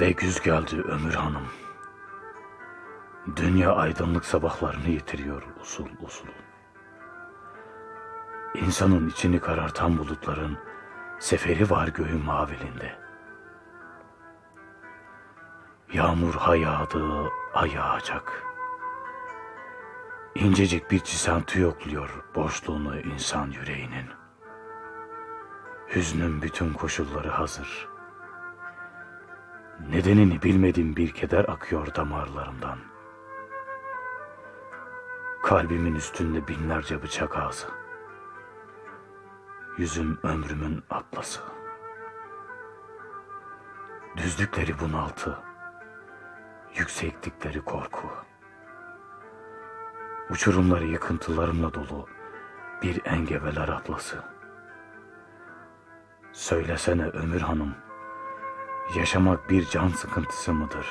Ve güz geldi Ömür Hanım. Dünya aydınlık sabahlarını yitiriyor usul usul. İnsanın içini karartan bulutların seferi var göğün mavilinde. Yağmur ha yağdı. İncecik bir çisantı yokluyor boşluğunu insan yüreğinin. Hüznün bütün koşulları hazır. Nedenini bilmediğim bir keder akıyor damarlarımdan. Kalbimin üstünde binlerce bıçak ağzı. Yüzüm ömrümün atlası. Düzlükleri bunaltı. Yükseklikleri korku. Uçurumları yıkıntılarımla dolu bir engebeler atlası. Söylesene Ömür Hanım, yaşamak bir can sıkıntısı mıdır?